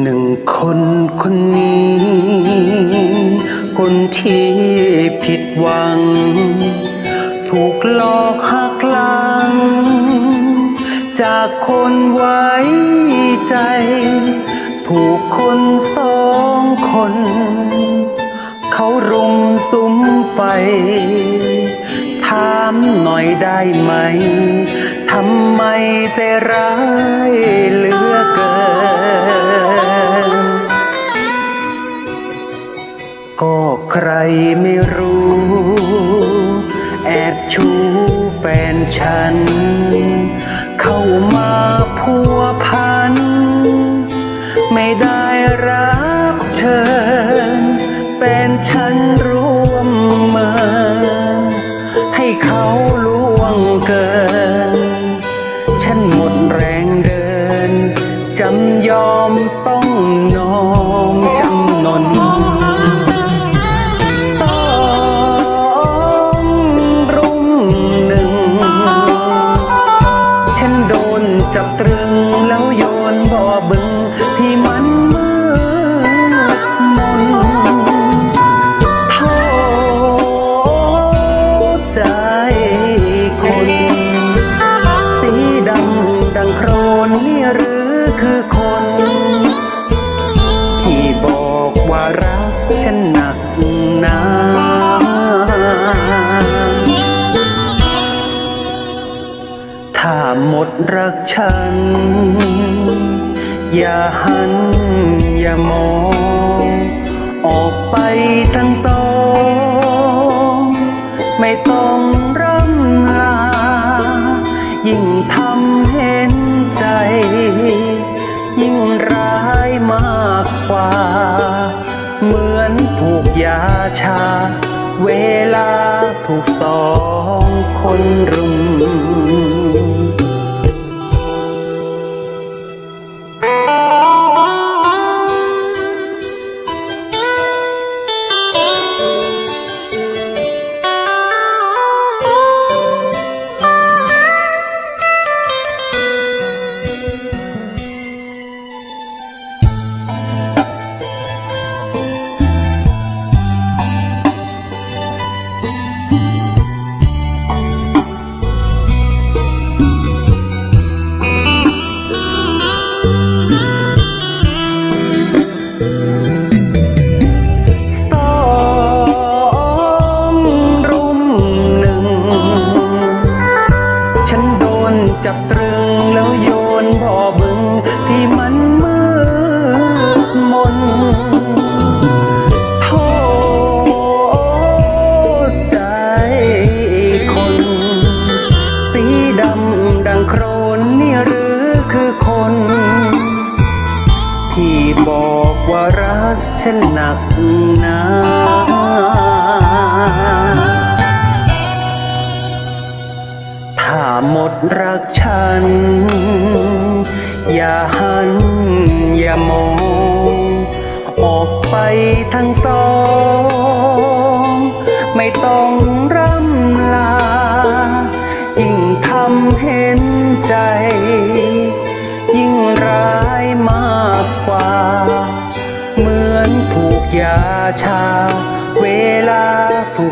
หนึ่งคนคนนี้ คนที่ผิดหวัง ถูกหลอกหักหลัง จากคนไว้ใจ ถูกคนสองคน เขารุมสุมไป ถามหน่อยได้ไหม ทำไมแต่ร้าย ก็ใครไม่รู้ แอบชูแฟนฉัน เข้ามาพัวพัน ไม่ได้รับเชิญแฟนฉันร่วมมือให้เขาล่วงเกิน ฉันหมดแรงเดินจำยอม จับตรึงแล้วโยนบ่อบึงที่มันมืดมนโทษใจคนสีดำดังโครนนี่หรือคือคน ที่บอกว่ารักฉันนัก ถ้าหมดรักฉัน อย่าหันอย่ามอง ออกไปทั้งสอง ไม่ต้องร่ำลา ยิ่งทำเห็นใจ ยิ่งร้ายมากกว่า เหมือนถูกยาชา เวลาถูกสองคนรุม สองรุมหนึ่ง ฉันโดนจับตรึงแล้วโยนบ่อบึงที่มัน ว่ารักฉันหนักหนาถ้าหมดรักฉัน อย่าหัน อย่ามอง ออกไปทั้งสอง ไม่ต้องร่ำลา ยิ่งทำเห็นใจ ยิ่งร้ายมากกว่า มือนถูกยาชา เวลาถูก